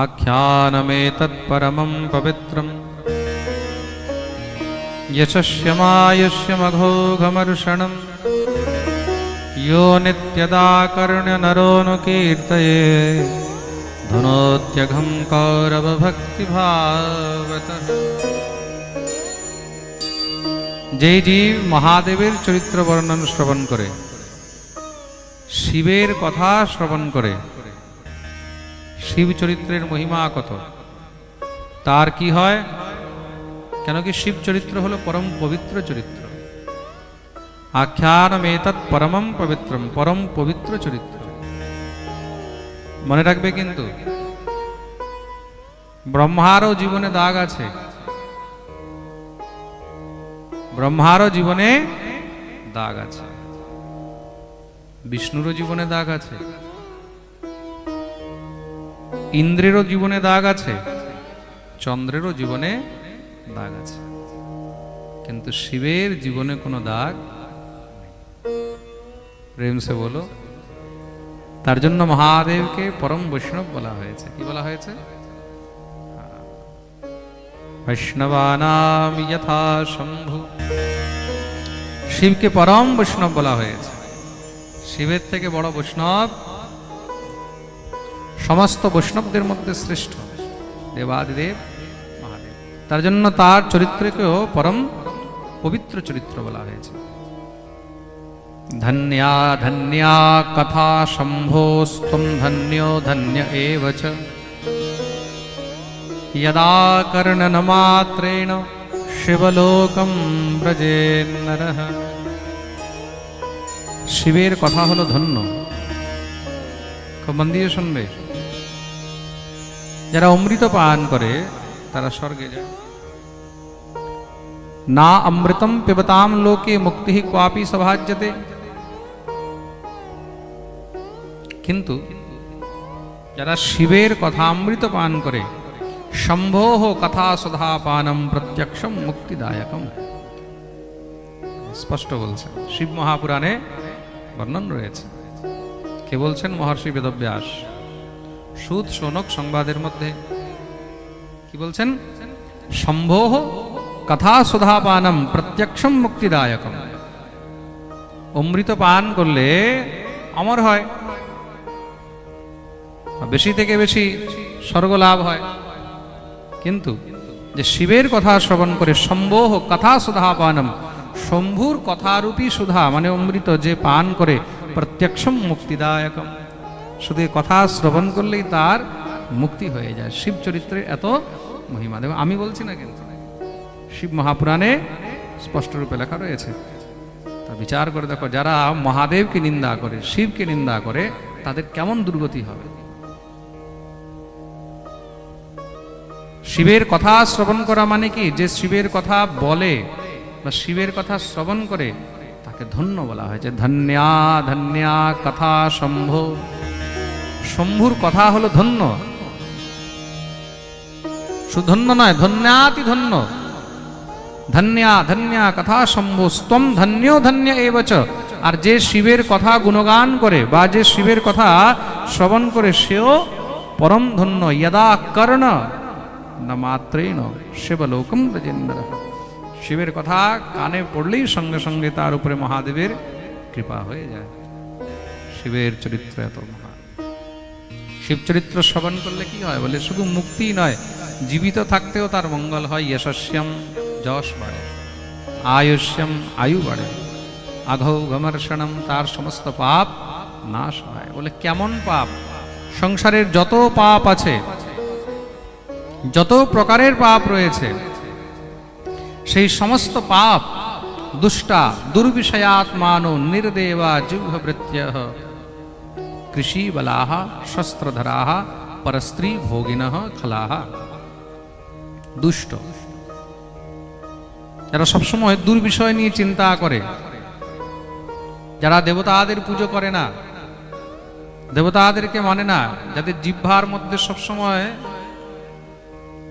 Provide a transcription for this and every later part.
आख्यानमेतत्परमं पवित्रम् यशस्यमायुष्यमघोघमर्षणम् यो नित्यदाकर्ण्यनरोऽनुकीर्तये ধুনোত্যঘম কৌরবভক্তিভাবত যেই জীব মহাদেবের চরিত্র বর্ণন শ্রবণ করে শিবের কথা শ্রবণ করে শিব চরিত্রের মহিমা কত? তার কি হয়? কেন কি শিব চরিত্র হলো পরম পবিত্র চরিত্র? আখ্যানমেতৎ পরমম পবিত্রম, পরম পবিত্র চরিত্র। মনে রাখবে কিন্তু, ব্রহ্মারও জীবনে দাগ আছে। ব্রহ্মারও জীবনে দাগ আছে। বিষ্ণুরও জীবনে দাগ আছে। ইন্দ্রেরও জীবনে দাগ আছে, চন্দ্রেরও জীবনে দাগ আছে। কিন্তু শিবের জীবনে কোনো দাগ প্রেম সে বলো, তার জন্য মহাদেবকে পরম বৈষ্ণব বলা হয়েছে। কি বলা হয়েছে? বৈষ্ণবানাম যথা শম্ভু। শিবকে পরম বৈষ্ণব বলা হয়েছে। শিবের থেকে বড় বৈষ্ণব সমস্ত বৈষ্ণবদের মধ্যে শ্রেষ্ঠ। দেবাদিদেব, মহাদেব। তার জন্য তার চরিত্রকেও পরম পবিত্র চরিত্র বলা হয়েছে। ধন্যা ধন্যা, কথা শম্ভোস্তম ধন্যো, ধন্য এব চ। यदा कर्णनमात्रेण শিবলোকম ব্রজে নর শিবের কথা হলো ধন্য। খুব মন দিয়ে শুনবে। যারা অমৃত পান করে, তারা স্বর্গে যায়। না অমৃতম পিবতাম লোকে মুক্তি ক্বাপি সভাজ্যতে। কিন্তু যারা শিবের কথা অমৃত পান করে শম্ভো কথা সুধা পানম প্রত্যক্ষম মুক্তিদায়কম। স্পষ্ট বলছে, শিব মহাপুরাণে বর্ণন রয়েছে। কে বলছেন মহর্ষি বেদব্যাস? সুদ শোনক সংবাদের মধ্যে। কি বলছেন? শম্ভো কথা সুধা পানম প্রত্যক্ষম মুক্তিদায়কম। অমৃত পান করলে অমর হয়। বেশি থেকে বেশি স্বর্গ লাভ হয়। কিন্তু যে শিবের কথা শ্রবণ করে সম্বোহ কথা সুধা পানম শম্ভুর কথারূপী সুধা মানে অমৃত যে পান করে, প্রত্যক্ষম মুক্তিদায়কম। শুধু কথা শ্রবণ করলেই তার মুক্তি হয়ে যায়। শিব চরিত্রে এত মহিমা। দেব আমি বলছি না কিন্তু, শিব মহাপুরাণে স্পষ্ট রূপে লেখা রয়েছে। তা বিচার করে দেখো, যারা মহাদেবকে নিন্দা করে, শিবকে নিন্দা করে, তাদের কেমন দুর্গতি হবে? শিবের কথা শ্রবণ করা মানে কি? যে শিবের কথা বলে বা শিবের কথা শ্রবণ করে, তাকে ধন্য বলা হয়েছে ধন্যা ধন্যা, কথা শম্ভ শম্ভুর কথা হলো ধন্য। সুধন্য নয়, ধন্যাতি ধন্য। ধন্যা ধন্যা, কথা শম্ভু স্তম ধন্য ধন্য এবচ। আর যে শিবের কথা গুণগান করে, বা যে শিবের কথা শ্রবণ করে, সেও পরম ধন্য যদা কর্ণ না মাত্রেই ন শিবলোকম ব্রজেন্দ্র। শিবের কথা কানে পড়লেই সঙ্গে সঙ্গে তার উপরে মহাদেবের কৃপা হয়ে যায়। শিবের চরিত্র এত মহান শিব চরিত্র শ্রবণ করলে কি হয়? বলে, শুধু মুক্তি নয়, জীবিত থাকতেও তার মঙ্গল হয়, যশস্যম যশ বাড়ে, আয়ুষ্যম আয়ু বাড়ে আঘৌ গমর্ষণম তার সমস্ত পাপ নাশ হয়। বলে, কেমন পাপ? সংসারের যত পাপ আছে, যত প্রকারের পাপ রয়েছে, সেই সমস্ত পাপ দুষ্টা, দুর্বিষয়াত্মানো নির্দেবা জিহ্বৃত্য বলাহ শস্ত্রধরাহ পরস্ত্রী ভোগিন খলাহ দুষ্ট যারা সবসময় দুর্বিষয় নিয়ে চিন্তা করে, যারা দেবতাদের পুজো করে না, দেবতাদেরকে মানে না, যাদের জিহ্বার মধ্যে সবসময়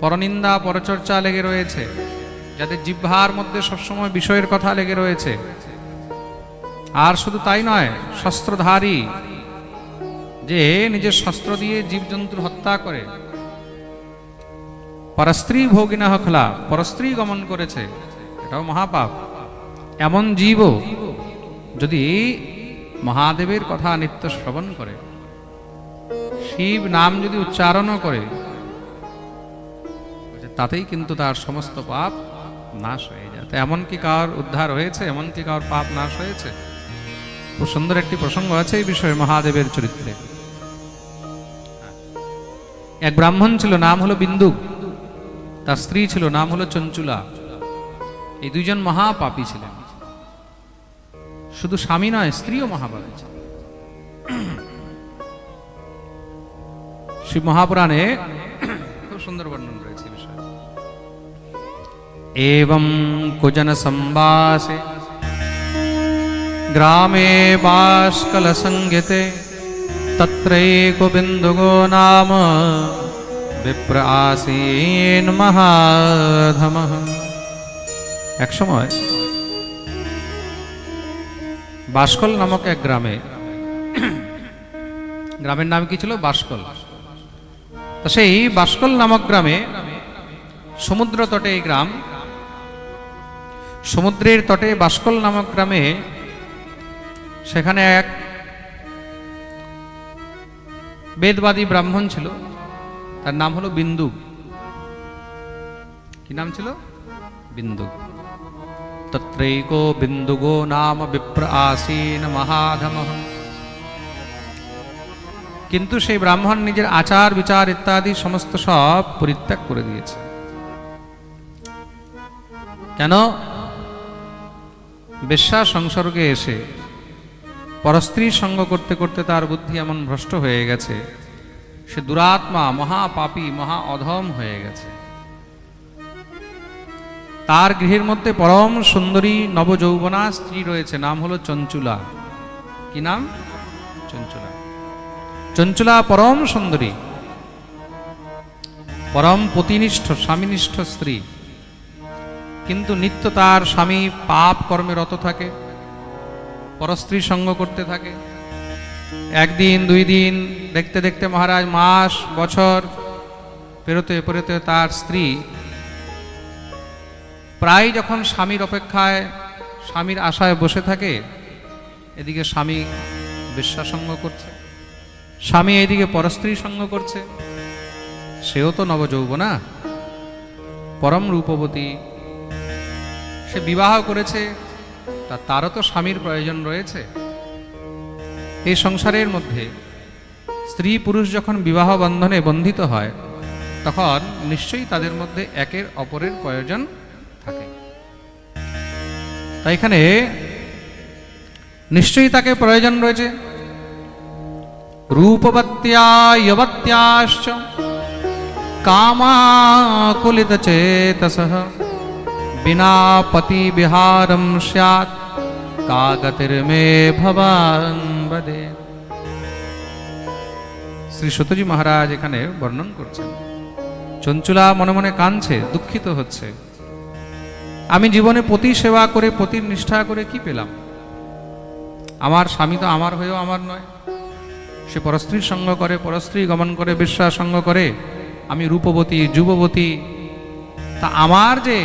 পরনিন্দা, পরচর্চা লেগে রয়েছে, যাদের জিহ্বার মধ্যে সবসময় বিষয়ের কথা লেগে রয়েছে। আর শুধু তাই নয়, শস্ত্রধারী যে নিজের শস্ত্র দিয়ে জীবজন্তুর হত্যা করে। পরস্ত্রী ভোগিনা খলা পরস্ত্রী গমন করেছে। এটাও মহাপাপ। এমন জীব যদি মহাদেবের কথা নিত্য শ্রবণ করে, শিব নাম যদি উচ্চারণও করে তাতেই কিন্তু তার সমস্ত পাপ নাশ হয়ে যায়। তো এমন কি কার উদ্ধার হয়েছে? এমন কি কার পাপ নাশ হয়েছে? খুব সুন্দর একটি প্রসঙ্গ আছে এই বিষয়ে মহাদেবের চরিত্রে। এক ব্রাহ্মণ ছিল, নাম হলো বিন্দু। তার স্ত্রী ছিল, নাম হলো চঞ্চুলা। এই দুইজন মহাপাপী ছিলেন। শুধু স্বামী নয়, স্ত্রীও মহাপাপী ছিল শিব মহাপুরাণে খুব সুন্দর বর্ণন রয়েছে বিষয়। এবং কুজন সম্বাসে, গ্রামে বাসকল সঙ্গীতে बिन्दुगो नाम বিপ্র আসীন মহাধম এক সময় বাসকল নামক এক গ্রামে গ্রামের নাম কি ছিল বাসকল তো সেই বাসকল নামক গ্রামে সমুদ্র তটে এই গ্রাম সমুদ্রের তটে বাসকল নামক গ্রামে সেখানে এক বেদবাদী ব্রাহ্মণ ছিল। তার নাম হলো বিন্দু। কি নাম ছিল? বিন্দু। তত্রৈকো বিন্দুগো নাম বিপ্র আসীন মহাধম। কিন্তু সেই ব্রাহ্মণ নিজের আচার, বিচার ইত্যাদি সমস্ত সব পরিত্যাগ করে দিয়েছে। কেন? বেশ্যা সংসর্গে এসে পরস্ত্রীর সঙ্গ করতে করতে তার বুদ্ধি এমন ভ্রষ্ট হয়ে গেছে, সে দুরাত্মা মহাপাপী মহা অধম হয়ে গেছে। তার গৃহের মধ্যে পরম সুন্দরী নবযৌবনা স্ত্রী রয়েছে, নাম হলো চঞ্চুলা। কি নাম? চঞ্চুলা। চঞ্চুলা পরম সুন্দরী, পরম পতিনিষ্ঠ, স্বামীনিষ্ঠ স্ত্রী। কিন্তু নিত্য তার স্বামী পাপ কর্মে রত থাকে। পরস্ত্রী সঙ্গ করতে থাকে। একদিন, দুই দিন, দেখতে দেখতে মহারাজ মাস, বছর, পেরোতে পেরোতে তার স্ত্রী প্রায় যখন স্বামীর অপেক্ষায়, স্বামীর আশায় বসে থাকে, এদিকে স্বামী বিশ্বাসঙ্গ করছে। স্বামী এদিকে পরস্ত্রী সঙ্গ করছে। সেও তো নবযৌবনা, পরম রূপবতী। সে বিবাহ করেছে তা তারও তো স্বামীর প্রয়োজন রয়েছে। এই সংসারের মধ্যে স্ত্রী পুরুষ যখন বিবাহ বন্ধনে বন্ধিত হয়, তখন নিশ্চয়ই তাদের মধ্যে একের অপরের প্রয়োজন থাকে। তাই এখানে নিশ্চয়ই তাকে প্রয়োজন রয়েছে। রূপবত্য়া যবত্যাশ্চ কামাকুলিত চেতসহ বিনা পতি বিহারম কাগতির্মে ভবান বদে শ্রী সতজি মহারাজ এখানে বর্ণন করছেন। চঞ্চুলা মনে মনে কাঁদছে, দুঃখিত হচ্ছে। আমি জীবনে পতি সেবা করে, পতির নিষ্ঠা করে কি পেলাম? আমার স্বামী তো আমার হয়েও আমার নয়। সে পরস্ত্রীর সঙ্গ করে, পরস্ত্রী গমন করে বিশ্বাস সঙ্গ করে, আমি রূপবতী, যুববতী। তা আমার যে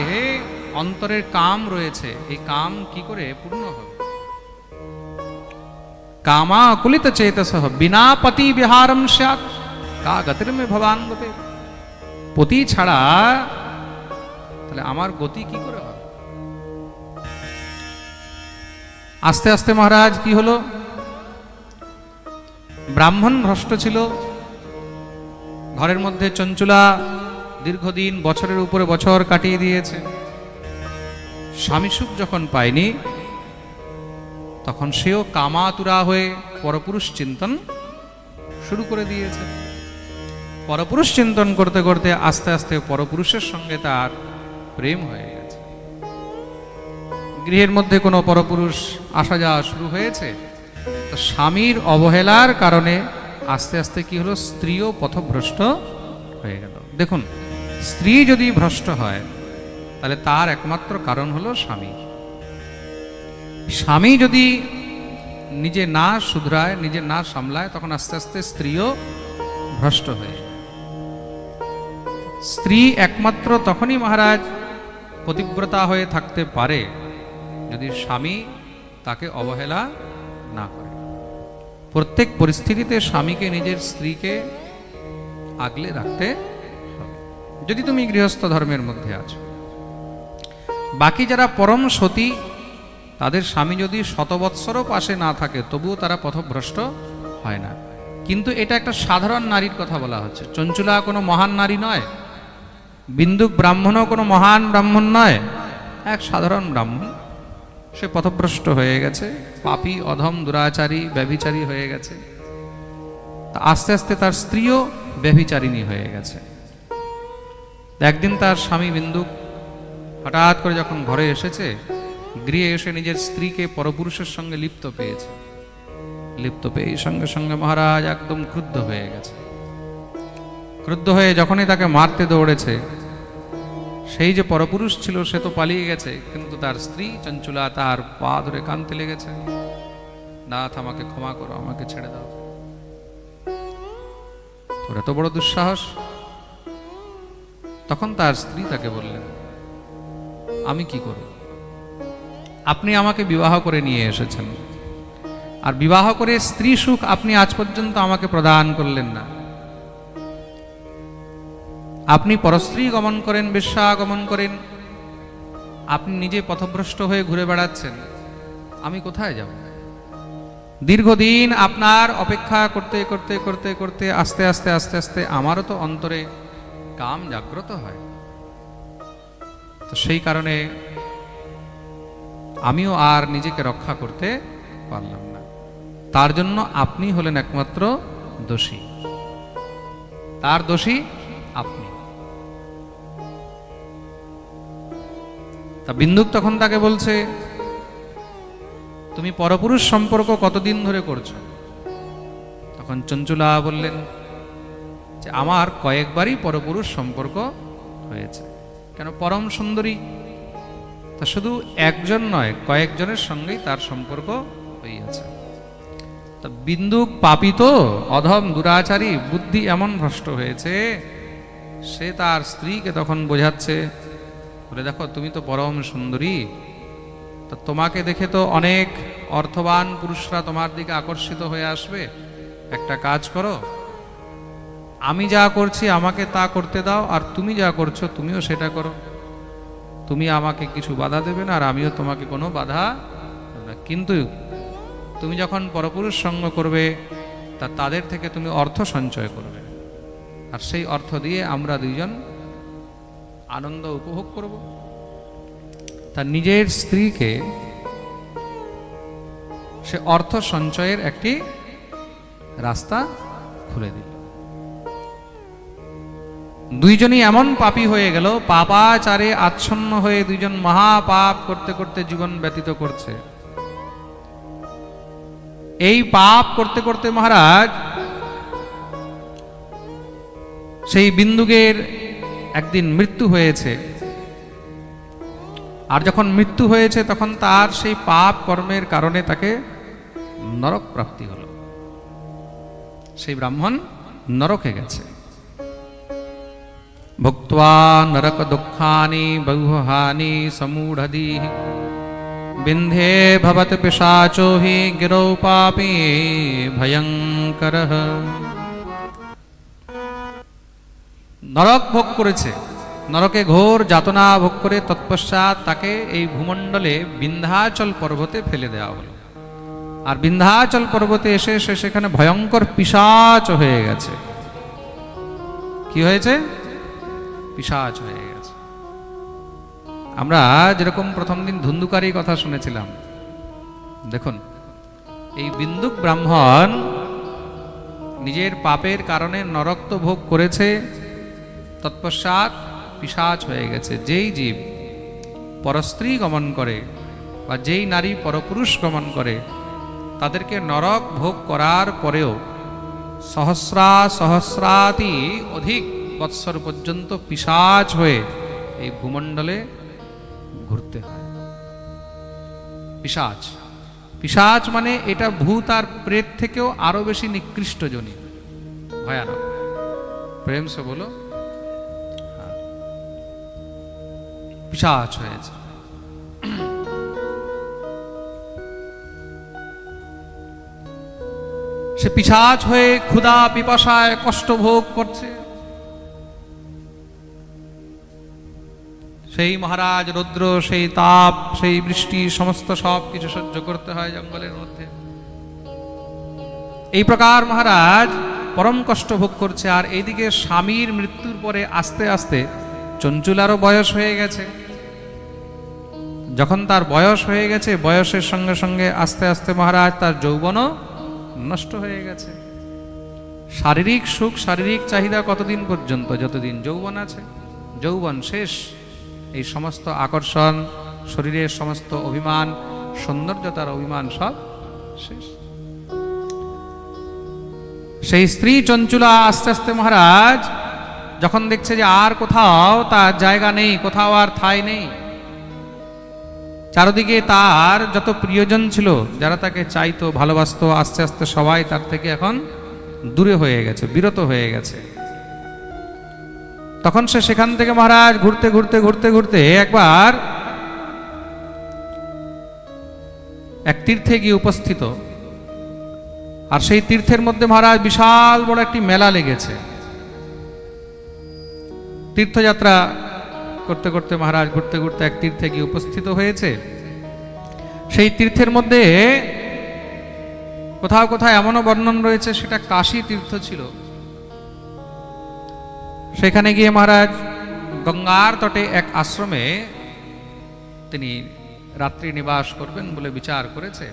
অন্তরের কাম রয়েছে, এই কাম কি করে পূর্ণ হবে? কামা কুলিত চেতস বিনা পতি বিহারম স্যাৎ। কা গতির মে ভবান গতে। পতি ছাড়া তাহলে আমার গতি কি করে হবে? আস্তে আস্তে মহারাজ, কি হলো? ব্রাহ্মণ ভ্রষ্ট ছিল। ঘরের মধ্যে চঞ্চুলা দীর্ঘদিন, বছরের উপরে বছর কাটিয়ে দিয়েছে। স্বামী সুখ যখন পায়নি, তখন সেও কামাতুরা হয়ে পরপুরুষ চিন্তন শুরু করে দিয়েছে। পরপুরুষ চিন্তন করতে করতে আস্তে আস্তে পরপুরুষের সঙ্গে তার প্রেম হয়ে গেছে। গৃহের মধ্যে কোনো পরপুরুষ আসা যাওয়া শুরু হয়েছে, তো স্বামীর অবহেলার কারণে আস্তে আস্তে কি হলো? স্ত্রীও পথভ্রষ্ট হয়ে গেল। দেখুন, স্ত্রী যদি ভ্রষ্ট হয় তাহলে তার একমাত্র কারণ হলো স্বামী। স্বামী যদি নিজে না শুধরায়, নিজে না সামলায়, তখন আস্তে আস্তে স্ত্রীও ভ্রষ্ট হয়ে স্ত্রী একমাত্র তখনই মহারাজ পতিব্রতা হয়ে থাকতে পারে যদি স্বামী তাকে অবহেলা না করে। প্রত্যেক পরিস্থিতিতে স্বামীকে নিজের স্ত্রীকে আগলে রাখতে হবে। যদি তুমি গৃহস্থ ধর্মের মধ্যে আছো বাকি যারা পরম সতী, তাদের স্বামী যদি শতবৎসরও পাশে না থাকে, তবুও তারা পথভ্রষ্ট হয় না। কিন্তু এটা একটা সাধারণ নারীর কথা বলা হচ্ছে। চঞ্চুলা কোনো মহান নারী নয়, বিন্দুক ব্রাহ্মণও কোনো মহান ব্রাহ্মণ নয়, এক সাধারণ ব্রাহ্মণ। সে পথভ্রষ্ট হয়ে গেছে, পাপী, অধম, দুরাচারী, ব্যভিচারী হয়ে গেছে। তা আস্তে আস্তে তার স্ত্রীও ব্যভিচারিণী হয়ে গেছে। একদিন তার স্বামী বিন্দুক হঠাৎ করে যখন ঘরে এসেছে, গৃহে এসে নিজের স্ত্রীকে পরপুরুষের সঙ্গে লিপ্ত পেয়েছে। লিপ্ত পেয়ে সঙ্গে সঙ্গে মহারাজ একদম ক্রুদ্ধ হয়ে গেছে। ক্রুদ্ধ হয়ে যখনই তাকে মারতে দৌড়েছে, সেই যে পরপুরুষ ছিল সে তো পালিয়ে গেছে, কিন্তু তার স্ত্রী চঞ্চুলা তার পা ধরে কানতে লেগেছে। নাথ, আমাকে ক্ষমা করো, আমাকে ছেড়ে দাও। তোর এত বড় দুঃসাহস? তখন তার স্ত্রী তাকে বললেন আমি কি করব? আপনি আমাকে বিবাহ করে নিয়ে এসেছেন। আর বিবাহ করে স্ত্রী সুখ আপনি আজ পর্যন্ত আমাকে প্রদান করলেন না। আপনি পরস্ত্রী গমন করেন বেশ্যা গমন করেন। আপনি নিজে পথভ্রষ্ট হয়ে ঘুরে বেড়াচ্ছেন। আমি কোথায় যাব? দীর্ঘদিন আপনার অপেক্ষা করতে করতে করতে করতে, আস্তে আস্তে আস্তে আস্তে আমারও তো অন্তরে কাম জাগ্রত হয়। তো সেই কারণে আমিও আর নিজেকে রক্ষা করতে পারলাম না। তার জন্য আপনি হলেন একমাত্র দোষী। তার দোষী আপনি। তা বিন্দুক তখন তাকে বলছে, তুমি পরপুরুষ সম্পর্ক কতদিন ধরে করছ? তখন চঞ্চুলা বললেন যে, আমার কয়েকবারই পরপুরুষ সম্পর্ক হয়েছে। কেন পরম সুন্দরী? তা শুধু একজন নয়, কয়েকজনের সঙ্গেই তার সম্পর্ক হইয়াছে। তা বিন্দুক পাপি তো, অধম দুরাচারী, বুদ্ধি এমন ভ্রষ্ট হয়েছে, সে তার স্ত্রীকে তখন বোঝাচ্ছে, বলে দেখো, তুমি তো পরম সুন্দরী, তা তোমাকে দেখে তো অনেক অর্থবান পুরুষরা তোমার দিকে আকর্ষিত হয়ে আসবে। একটা কাজ করো আমি যা করছি, আমাকে তা করতে দাও, আর তুমি যা করছ, তুমিও সেটা করো। তুমি আমাকে কিছু বাধা দেবে না, আর আমিও তোমাকে কোনো বাধা না। কিন্তু তুমি যখন পরপুরুষ সঙ্গ করবে, তা তাদের থেকে তুমি অর্থ সঞ্চয় করবে। আর সেই অর্থ দিয়ে আমরা দুইজন আনন্দ উপভোগ করব। তার নিজের স্ত্রীকে সে অর্থ সঞ্চয়ের একটি রাস্তা খুলে দিল। দুইজনই এমন পাপী হয়ে গেল, পাপাচারে আচ্ছন্ন হয়ে দুইজন মহাপাপ করতে করতে জীবন ব্যতীত করছে। এই পাপ করতে করতে মহারাজ, সেই বিন্দুকের একদিন মৃত্যু হয়েছে। আর যখন মৃত্যু হয়েছে, তখন তার সেই পাপ কর্মের কারণে তাকে নরক প্রাপ্তি হল। সেই ব্রাহ্মণ নরকে গেছে। ভুক্ত্বা নরক দুঃখানি বহুহানি সমূঢ়ধি বিন্ধে ভবত পিশাচো হি গিরৌ পাপি ভয়ঙ্কর নরক ভোগ করেছে, নরকে ঘোর যাতনা ভোগ করে তৎপশ্চাৎ তাকে এই ভূমণ্ডলে বিন্ধ্যাচল পর্বতে ফেলে দেওয়া হলো। আর বিন্ধ্যাচল পর্বতে এসে সে সেখানে ভয়ঙ্কর পিশাচ হয়ে গেছে। কি হয়েছে? পিশাচ হয়ে গেছে। আমরা যেরকম প্রথম দিন ধুন্ধুকারী কথা শুনেছিলাম, দেখুন, এই বিন্দুক ব্রাহ্মণ নিজের পাপের কারণে নরক তো ভোগ করেছে, তৎপশ্চাৎ পিশাচ হয়ে গেছে। যেই জীব পরস্ত্রী গমন করে বা যেই নারী পরপুরুষ গমন করে, তাদেরকে নরক ভোগ করার পরেও সহস্রা সহস্রাতি অধিক বৎসর পর্যন্ত পিশাচ হয়ে এই ভূমণ্ডলে ঘুরতে হয়। পিশাচ পিশাচ মানে এটা ভূত আর প্রেত থেকেও আরও বেশি নিকৃষ্ট জনী ভয়ানক। প্রেম সে বলো। পিশাচ হয়েছে। সে পিশাচ হয়ে ক্ষুধা পিপাসায় কষ্ট ভোগ করছে। সেই মহারাজ রৌদ্র, সেই তাপ, সেই বৃষ্টি, সমস্ত সব কিছু সহ্য করতে হয় জঙ্গলের মধ্যে। এই প্রকার মহারাজ পরম কষ্ট ভোগ করছে, আর এইদিকে স্বামীর মৃত্যুর পরে আস্তে আস্তে চঞ্চুলারও বয়স হয়ে গেছে। যখন তার বয়স হয়ে গেছে, বয়সের সঙ্গে সঙ্গে আস্তে আস্তে মহারাজ তার যৌবনও নষ্ট হয়ে গেছে। শারীরিক সুখ, শারীরিক চাহিদা কতদিন পর্যন্ত? যতদিন যৌবন আছে, যৌবন শেষ। এই সমস্ত আকর্ষণ, শরীরের সমস্ত অভিমান, সৌন্দর্যতার অভিমান সব শেষ। সেই স্ত্রী চঞ্চুলা আস্তে আস্তে মহারাজ, যখন দেখছে যে আর কোথাও তার জায়গা নেই, কোথাও আর ঠাঁই নেই, চারদিকে তার যত প্রিয়জন ছিল, যারা তাকে চাইতো, ভালোবাসতো, আস্তে আস্তে সবাই তার থেকে এখন দূরে হয়ে গেছে, বিরত হয়ে গেছে। তখন সে সেখান থেকে মহারাজ ঘুরতে ঘুরতে ঘুরতে ঘুরতে একবার এক তীর্থে গিয়ে উপস্থিত। আর সেই তীর্থের মধ্যে মহারাজ বিশাল বড় একটি মেলা লেগেছে। তীর্থযাত্রা করতে করতে মহারাজ ঘুরতে ঘুরতে এক তীর্থে গিয়ে উপস্থিত হয়েছে। সেই তীর্থের মধ্যে কোথাও কোথাও এমনও বর্ণন রয়েছে, সেটা কাশী তীর্থ ছিল। সেখানে গিয়ে মহারাজ, গঙ্গার তটে এক আশ্রমে তিনি রাত্রি নিবাস করবেন বলে বিচার করেছে।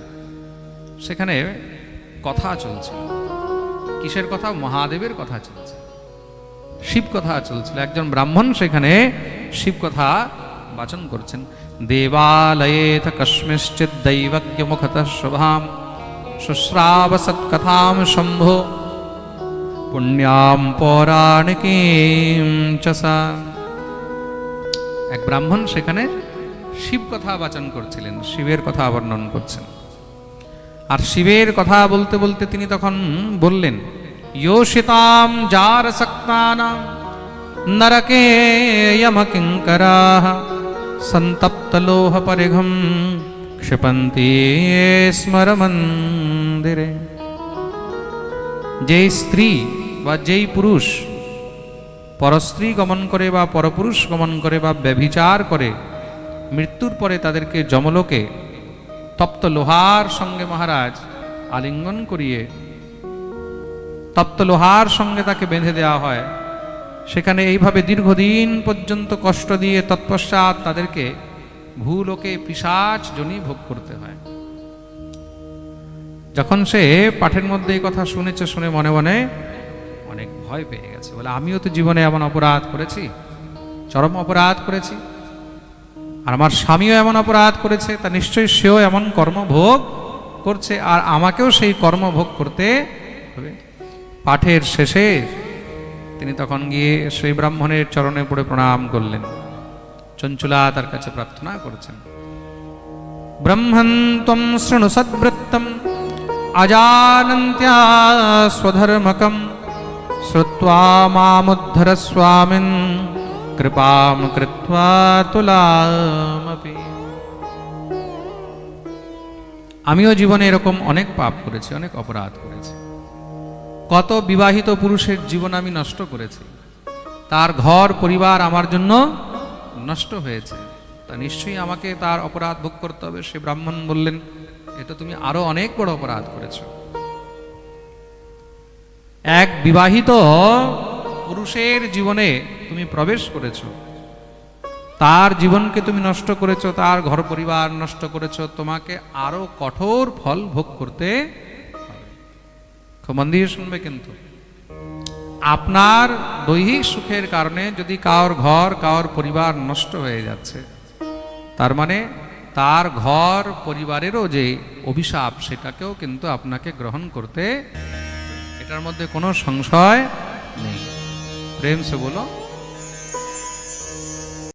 সেখানে কথা চলছিল। কিসের কথা? মহাদেবের কথা চলছে। শিব কথা চলছিল। একজন ব্রাহ্মণ সেখানে শিব কথা বাচন করছেন। দেবালয়েথ কস্মিশ্চিৎ দৈবজ্ঞ মুখত শুভাম। শুশ্রাব সৎকথাম শম্ভো। পুণ্যাম পৌরাণিকীম চ সা। এক ব্রাহ্মণ সেখানে শিব কথা বাচন করছিলেন শিবের কথা বর্ণন করছেন আর শিবের কথা বলতে বলতে তিনি তখন বললেন योषितां जारसक्तानां नरके यमकिङ्कराः सन्तप्तलोहपरिघं क्षिपन्ति স্মরমন্দিরে যেই স্ত্রী বা যেই পুরুষ পরস্ত্রী গমন করে বা পরপুরুষ গমন করে বা ব্যভিচার করে, মৃত্যুর পরে তাদেরকে যমলোকে তপ্ত লোহার সঙ্গে মহারাজ আলিঙ্গন করিয়ে, তপ্ত লোহার সঙ্গে তাকে বেঁধে দেওয়া হয়। সেখানে এইভাবে দীর্ঘদিন পর্যন্ত কষ্ট দিয়ে তৎপশ্চাৎ তাদেরকে ভূলোকে পিসাচ জনি ভোগ করতে হয়। যখন সে পাঠের মধ্যে এই কথা শুনেছে, শুনে মনে মনে ভয় পেয়ে গেছে। বলে, আমিও তো জীবনে এমন অপরাধ করেছি, চরম অপরাধ করেছি, আর আমার স্বামীও এমন অপরাধ করেছে, তা নিশ্চয়ই সেও এমন কর্মভোগ করছে, আর আমাকেও সেই কর্মভোগ করতে হবে। পাঠের শেষে তিনি তখন গিয়ে সেই ব্রাহ্মণের চরণে পড়ে প্রণাম করলেন। চঞ্চুলা তার কাছে প্রার্থনা করেছেন, ব্রহ্মণ ত্বম শৃণু সদ্বৃত্তম অজানন্ত্যা স্বধর্মকম মামুদ্ধর স্বামিন কৃপাম কৃত্বা তুলামপি আমিও জীবনে এরকম অনেক পাপ করেছি, অনেক অপরাধ করেছি। কত বিবাহিত পুরুষের জীবন আমি নষ্ট করেছি। তার ঘর, পরিবার আমার জন্য নষ্ট হয়েছে। তা নিশ্চয়ই আমাকে তার অপরাধ ভোগ করতে হবে। সে ব্রাহ্মণ বললেন এটা তুমি আরও অনেক বড় অপরাধ করেছ। এক বিবাহিত পুরুষের জীবনে তুমি প্রবেশ করেছ। তার জীবনকে তুমি নষ্ট করেছ, তার ঘর পরিবার নষ্ট করেছ, তোমাকে আরও কঠোর ফল ভোগ করতে মন দিয়ে শুনবে কিন্তু। আপনার দৈহিক সুখের কারণে যদি কার ঘর কার পরিবার নষ্ট হয়ে যাচ্ছে, তার মানে তার ঘর পরিবারেরও যে অভিশাপ, সেটাকেও কিন্তু আপনাকে গ্রহণ করতে এটার মধ্যে কোনো সংশয় নেই। প্রেম সে বলো